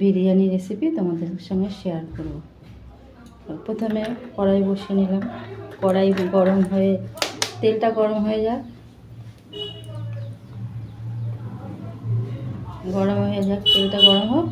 Biryani recipe তোমাদের সঙ্গে share করব। প্রথমে কড়াই বসিয়ে নিলাম। কড়াই গরম হয়ে, তেলটা গরম হয়ে যাক। গরম হয়ে যাক, তেলটা গরম হোক।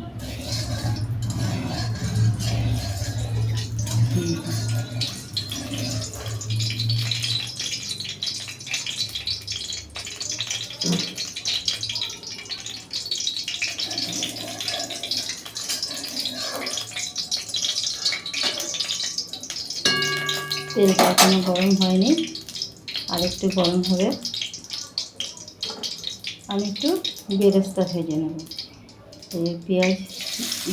তেলটা এখনও গরম হয়নি। আর একটু গরম হবে। আমি একটু বেরেস্তা ভেজে নেব। এই পেঁয়াজ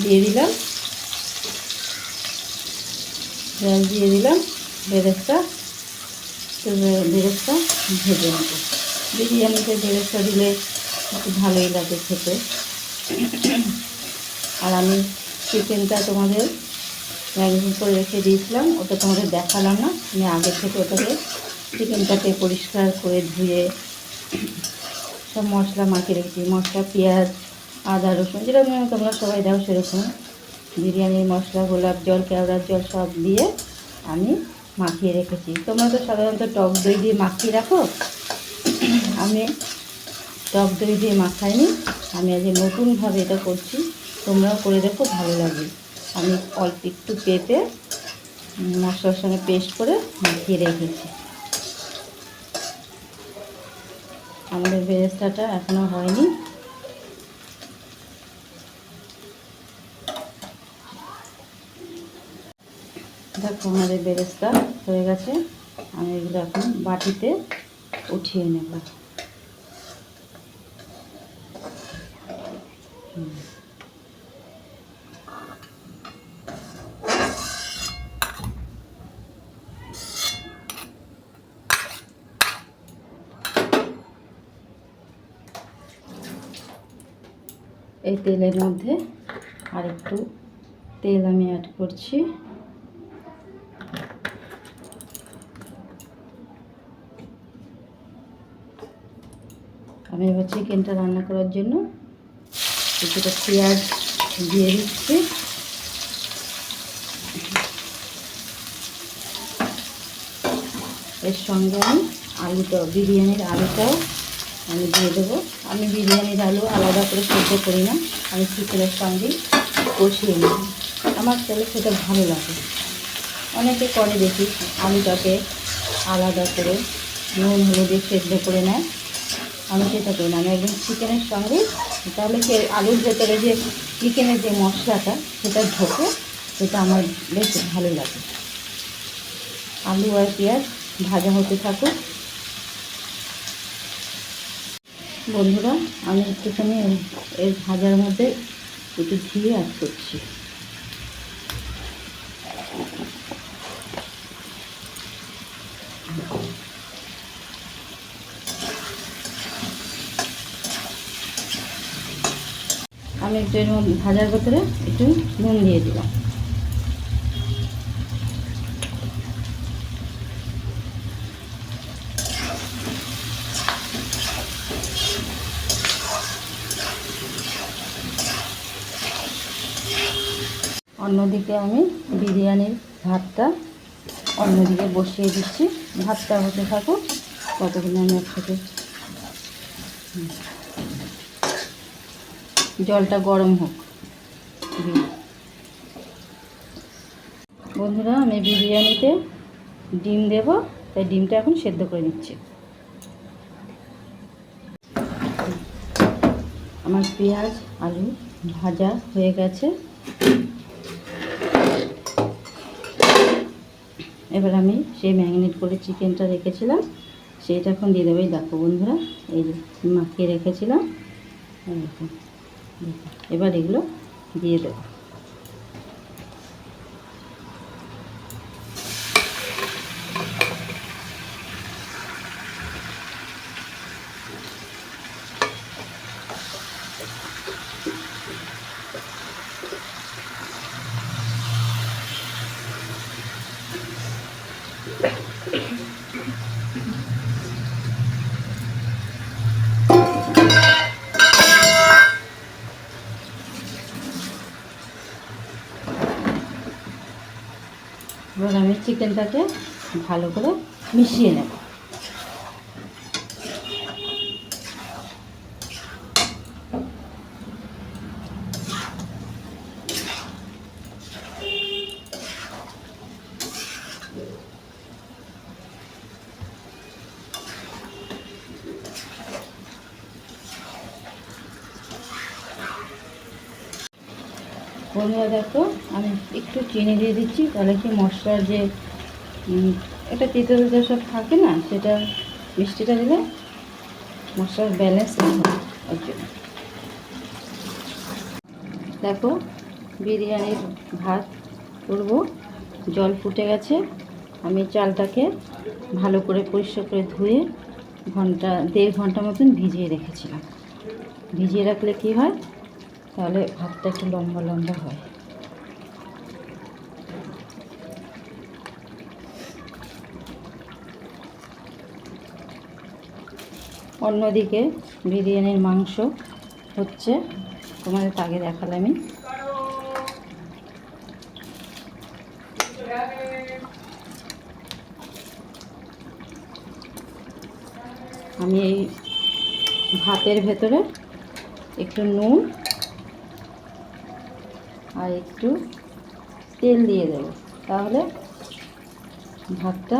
দিয়ে দিলাম। পেঁয়াজ দিয়ে দিলাম। বেরেস্তা। বেরেস্তা ভেজে নেব। বিরিয়ানিতে বেরেস্তা দিলে একটু ভালোই লাগে খেতে। আর আমি চিকেনটা তোমাদের ম্যারিনেট করে রেখে দিয়েছিলাম, ওটা তোমাদের দেখালাম না। আমি আগে থেকে ওটাকে চিকেনটাকে পরিষ্কার করে ধুয়ে সব মশলা মাখিয়ে রেখেছি। মশলা, পেঁয়াজ, আদা, রসুন, যেরকম তোমরা সবাই দাও সেরকম। বিরিয়ানির মশলা, গোলাপ জল, কেওড়ার জল সব দিয়ে আমি মাখিয়ে রেখেছি। তোমরা তো সাধারণত টক দই দিয়ে মাখিয়ে রাখো। আমি টক দই দিয়ে মাখাইনি। আমি আজ নতুনভাবে এটা করছি। তোমরাও করে দেখো, ভালো লাগবে আমি অল্প একটু পেঁপে, মশলার সঙ্গে পেস্ট করে মাখিয়ে রেখেছি। আমাদের বেরেস্তাটা এখনও হয়নি। দেখো আমাদের বেরেস্তা হয়ে গেছে। আমি এগুলো এখন বাটিতে উঠিয়ে নেব। এই তেলের মধ্যে আর একটু তেল আমি অ্যাড করছি। আমি এবার চিকেনটা রান্না করার জন্য কিছুটা পেঁয়াজ দিয়ে দিচ্ছি। এর সঙ্গে আমি আলুটা, বিরিয়ানির আলুটাও আমি দিয়ে দেবো। আমি বিরিয়ানির আলু আলাদা করে সেদ্ধ করি না। আমি চিকেনের সঙ্গেই কষিয়ে নিই আমার তাহলে সেটা ভালো লাগে। অনেকে করে দেখি আলুটাকে আলাদা করে নুন, হলুদে সেদ্ধ করে নেয়। আমি সেটা করি না। আমি একদম চিকেনের সঙ্গে, তাহলে সে আলুর ভেতরে যে চিকেনের যে মশলাটা, সেটা ঢোকে, সেটা আমার বেশ ভালো লাগে। আলু আর পেঁয়াজ ভাজা হতে থাকুক। বন্ধুরা, আমি একটুখানি এর- ভাজার মধ্যে একটু ঘি অ্যাড করছি। আমি একটু এর ভাজার ভেতরে একটু নুন দিয়ে দিলাম। অন্যদিকে আমি বিরিয়ানির ভাতটা অন্যদিকে বসিয়ে দিচ্ছি। ভাতটা হতে থাকুক কতক্ষণ আমি একসাথে জলটা গরম হোক। বন্ধুরা, আমি বিরিয়ানিতে ডিম দেব, তাই ডিমটা এখন সেদ্ধ করে নিচ্ছি। আমার পেঁয়াজ, আলু ভাজা হয়ে গেছে। এবার আমি সেই ম্যাগনেট করে চিকেনটা রেখেছিলাম, সেইটা এখন দিয়ে দেবো। এই দেখো বন্ধুরা, এই মাখিয়ে রেখেছিলাম। এবার এগুলো দিয়ে দেবো। এবার আমি চিকেনটাকে ভালো করে মিশিয়ে নেব। বন্ধুরা দেখো, আমি একটু চিনি দিয়ে দিচ্ছি, তাহলে কি মশলার যে একটা তেতো তেতো সব থাকে না, সেটা মিষ্টিটা দিলে মশলার ব্যালেন্স জন্য। দেখো, বিরিয়ানির ভাত করব, জল ফুটে গেছে, আমি চালটাকে ভালো করে পরিষ্কার করে ধুয়ে ঘণ্টা, দেড় ঘণ্টা মতন ভিজিয়ে রেখেছিলাম। ভিজিয়ে রাখলে কি হয়? তাহলে ভাতটা একটু লম্বা লম্বা হয়। অন্যদিকে বিরিয়ানির মাংস হচ্ছে, তোমাদের তাকে দেখালাম আমি। আমি এই ভাতের ভেতরে একটু নুন আর একটু তেল দিয়ে দেবো। তাহলে ভাতটা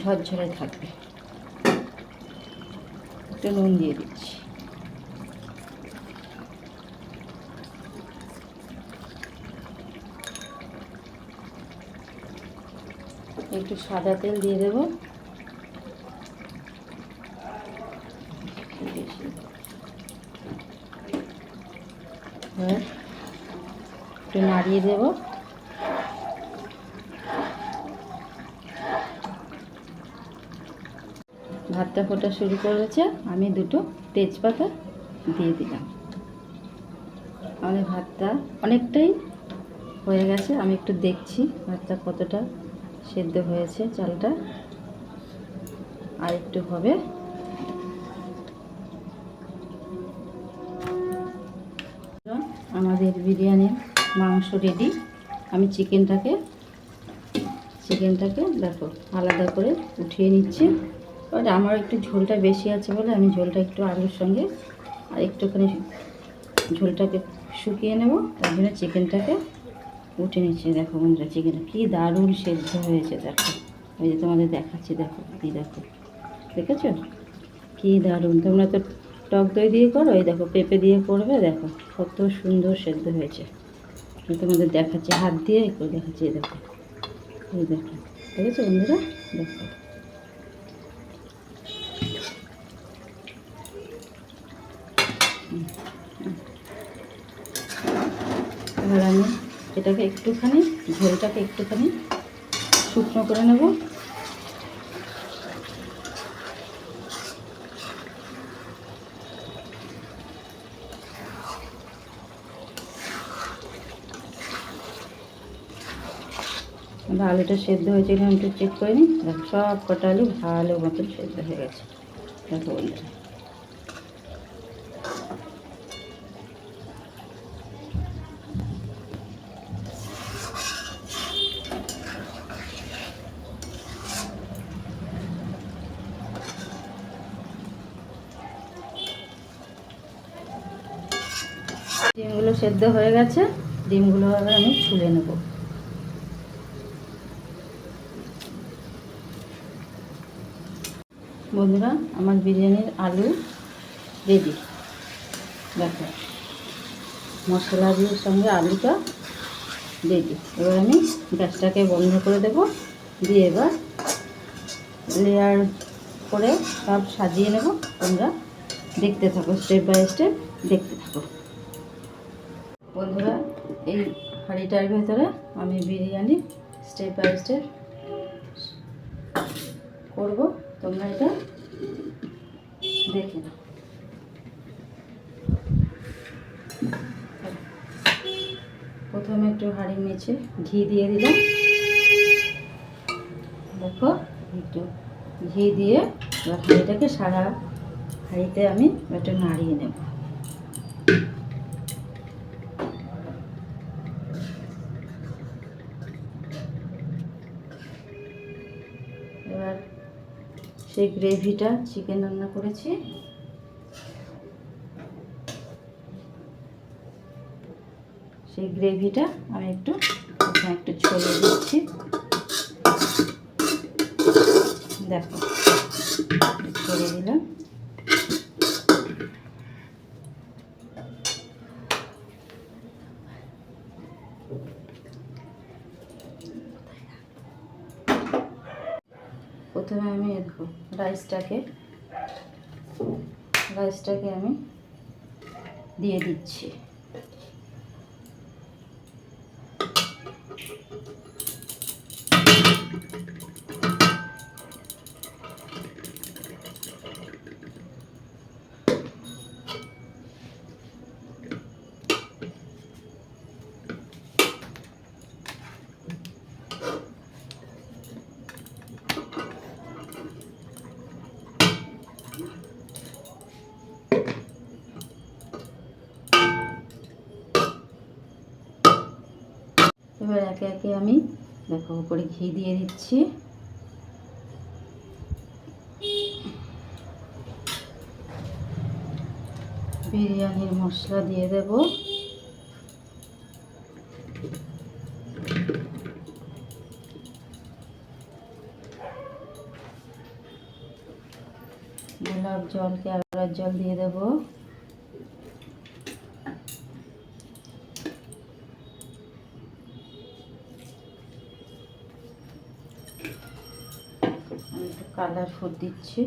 ঝরঝরে থাকবে। একটু নুন দিয়ে দিচ্ছি। একটু সাদা তেল দিয়ে দেবো। এবার একটু নাড়িয়ে দেব। ভাতটা ফোটা শুরু করেছে। আমি দুটো তেজপাতা দিয়ে দিলাম। আমাদের ভাতটা অনেকটাই হয়ে গেছে। আমি একটু দেখছি ভাতটা কতটা সেদ্ধ হয়েছে চালটা। আর একটু হবে। আমাদের বিরিয়ানির মাংস রেডি আমি চিকেনটাকে চিকেনটাকে দেখো, আলাদা করে উঠিয়ে নিচ্ছি। এবার আমার একটু ঝোলটা বেশি আছে বলে আমি ঝোলটা একটু আলুর সঙ্গে আর একটুখানি ঝোলটাকে শুকিয়ে নেব। তার জন্য চিকেনটাকে উঠে নিচ্ছি। দেখো বন্ধুরা চিকেনটা কী দারুণ সেদ্ধ হয়েছে, দেখো। ওই যে তোমাদের দেখাচ্ছি, দেখো কী দেখো। দেখেছ? কী দারুণ। তোমরা তো টক দই দিয়ে করো, এই দেখো, পেঁপে দিয়ে করবে, দেখো, কত সুন্দর সেদ্ধ হয়েছে। তোমাদের দেখাচ্ছি, হাত দিয়ে একটু দেখাচ্ছি, এই দেখো। এই দেখো ঠিক আছে বন্ধুরা? দেখো। এবার আমি এটাকে একটুখানি, ঝোলটাকে একটুখানি শুকনো করে নেব। আলুটা সেদ্ধ হয়েছে কিনা একটু চেক করে নিই। দেখো, সব কটা আলু ভালো মতন সেদ্ধ হয়ে গেছে। দেখো বন্ধুরা। ডিমগুলো সেদ্ধ হয়ে গেছে। ডিমগুলো আমি ছুলে নেব। বন্ধুরা, আমার বিরিয়ানির আলু রেডি দেখো, মশলা দিয়ে সঙ্গে আলুটা রেডি এবার আমি গ্যাসটাকে বন্ধ করে দেব। দিয়ে এবার লেয়ার করে সব সাজিয়ে নেব। তোমরা দেখতে থাকো স্টেপ বাই স্টেপ দেখতে থাকো। বন্ধুরা, এই হাঁড়িটার ভেতরে আমি বিরিয়ানি স্টেপ বাই স্টেপ করব। তোমরা এটা দেখে নাও। প্রথমে একটু হাঁড়ির মেছে ঘি দিয়ে দিলাম। দেখো, একটু ঘি দিয়ে এবার হাঁড়িটাকে সারা হাঁড়িতে আমি একটু নাড়িয়ে নেব। সেই গ্রেভিটা চিকেন রান্না করেছি। সেই গ্রেভিটা আমি একটু একটু ছড়িয়ে দিচ্ছি। দেখো, ছড়িয়ে দিলাম। প্রথমে আমি দেখো রাইসটাকে রাইসটাকে আমি দিয়ে দিচ্ছি এবার একে আমি, দেখো, উপরে ঘি দিয়ে দিচ্ছি। বিরিয়ানির মশলা দিয়ে দেব। গোলাপ জল কেওড়ার জল দিয়ে দেবো। কালার ফুড দিচ্ছি।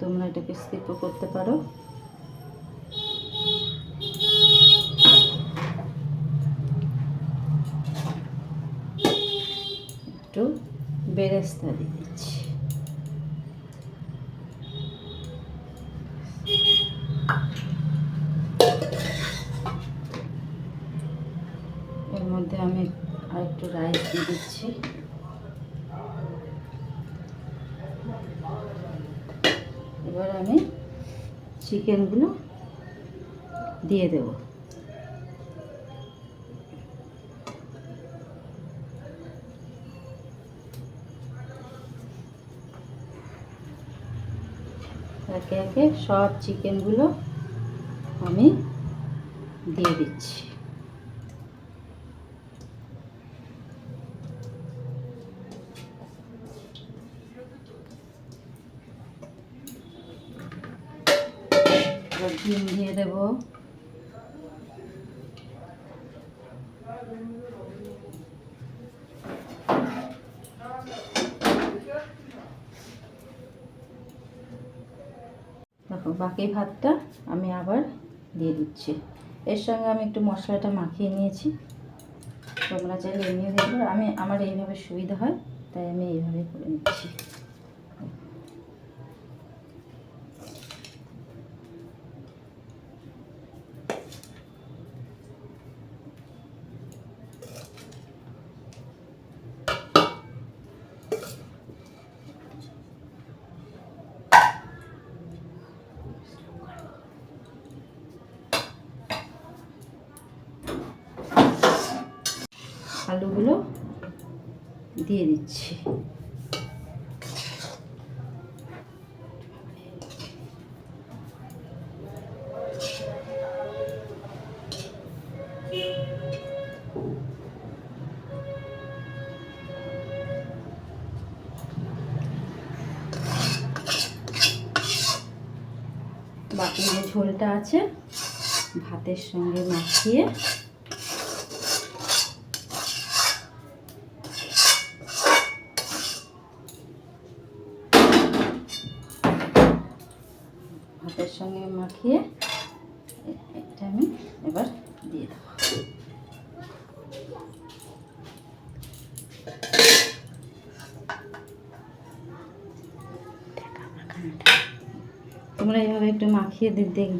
তোমরা এটাকে স্কিপও করতে পারো। একটু বেরেস্তা দিয়ে দিচ্ছি। এর মধ্যে আমি আর একটু রাইস দিয়ে দিচ্ছি এবার আমি চিকেনগুলো দিয়ে দেব। একে একে সব চিকেনগুলো আমি দিয়ে দিচ্ছি এবার ডিম দিয়ে দেব। দেখো, বাকি ভাতটা আমি আবার দিয়ে দিচ্ছি। এর সঙ্গে আমি একটু মশলাটা মাখিয়ে নিয়েছি। তোমরা চাইলে পারো। আমি, আমার এইভাবে সুবিধা হয়, তাই আমি এইভাবে করে নিচ্ছি। আলুগুলো দিয়ে দিচ্ছি। বাকি যে ঝোলটা আছে ভাতের সঙ্গে মাখিয়ে সঙ্গে মাখিয়ে এটা আমি এবার দিয়ে দেবো। তোমরা এইভাবে একটু মাখিয়ে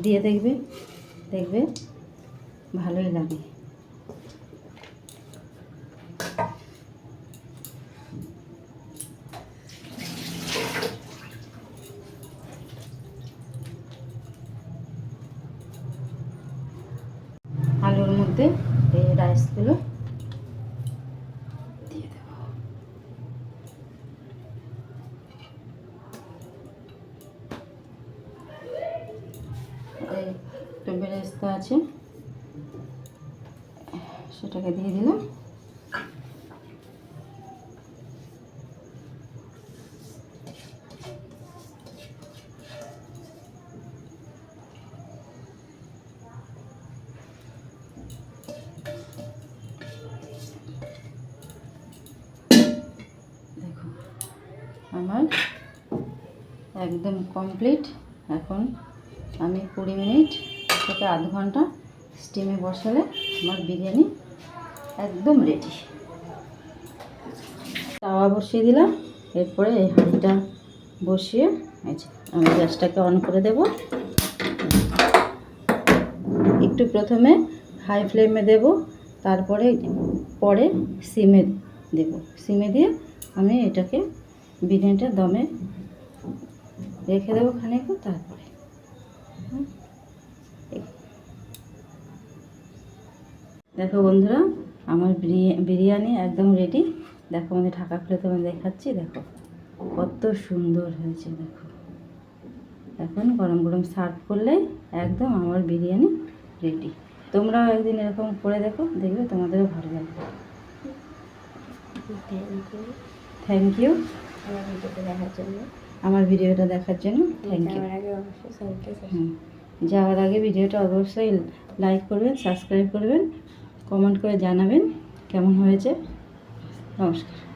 দিয়ে দেখবে দেখবে ভালোই লাগে আলুর মধ্যে এই রাইসগুলো দিয়ে দেবো এটাকে দিয়ে দিলাম। আমার একদম কমপ্লিট এখন আমি কুড়ি মিনিট থেকে আধ ঘণ্টা স্টিমে বসালে আমার বিরিয়ানি একদম রেডি তাওয়া বসিয়ে দিলাম, এরপরে এই হাঁড়িটা বসিয়ে আমি গ্যাসটাকে অন করে দেব। একটু প্রথমে হাই ফ্লেমে দেব, তারপরে পরে সিমে দেব। সিমে দিয়ে আমি এটাকে বিরিয়ানিটা দমে রেখে দেবো খানিকক্ষণ, তারপরে। দেখো বন্ধুরা আমার বিরিয়া- বিরিয়ানি একদম রেডি দেখো আমাদের ঢাকা খুলে তোমার দেখাচ্ছি দেখো। কত সুন্দর হয়েছে দেখো। এখন গরম গরম সার্ভ করলেই একদম আমার বিরিয়ানি রেডি তোমরাও একদিন এরকম করে দেখো দেখবে তোমাদেরও ভালো লাগবে। থ্যাংক ইউ আমার ভিডিওটা দেখার জন্য। আমার ভিডিওটা দেখার জন্য থ্যাংক ইউ আগে অবশ্যই সবাইকে যাওয়ার আগে ভিডিওটা অবশ্যই লাইক করবেন সাবস্ক্রাইব করবেন। কমেন্ট করে জানাবেন। কেমন হয়েছে? নমস্কার।